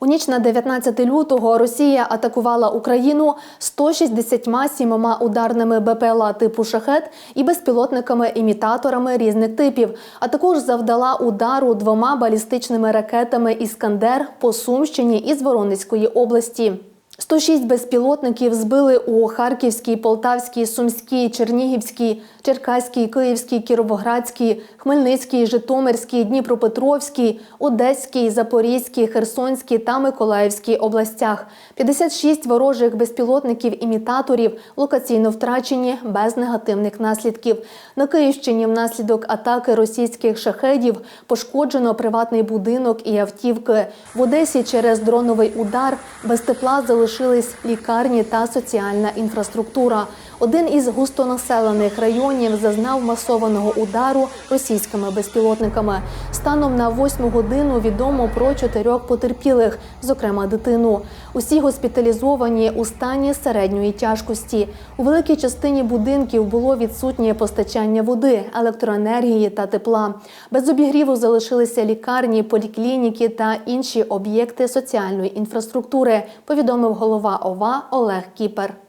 У ніч на 19 лютого Росія атакувала Україну 167 ударними БПЛА типу «Шахет» і безпілотниками-імітаторами різних типів, а також завдала удару двома балістичними ракетами «Іскандер» по Сумщині із Воронезької області. 106 безпілотників збили у Харківській, Полтавській, Сумській, Чернігівській, Черкаській, Київській, Кіровоградській, Хмельницькій, Житомирській, Дніпропетровській, Одеській, Запорізькій, Херсонській та Миколаївській областях. 56 ворожих безпілотників-імітаторів локаційно втрачені без негативних наслідків. На Київщині внаслідок атаки російських шахедів пошкоджено приватний будинок і автівки. В Одесі через дроновий удар без тепла залишились лікарні та соціальна інфраструктура. Один із густонаселених районів зазнав масованого удару російськими безпілотниками. Станом на восьму годину відомо про чотирьох потерпілих, зокрема дитину. Усі госпіталізовані у стані середньої тяжкості. У великій частині будинків було відсутнє постачання води, електроенергії та тепла. Без обігріву залишилися лікарні, поліклініки та інші об'єкти соціальної інфраструктури. Повідомив голова ОВА Олег Кіпер.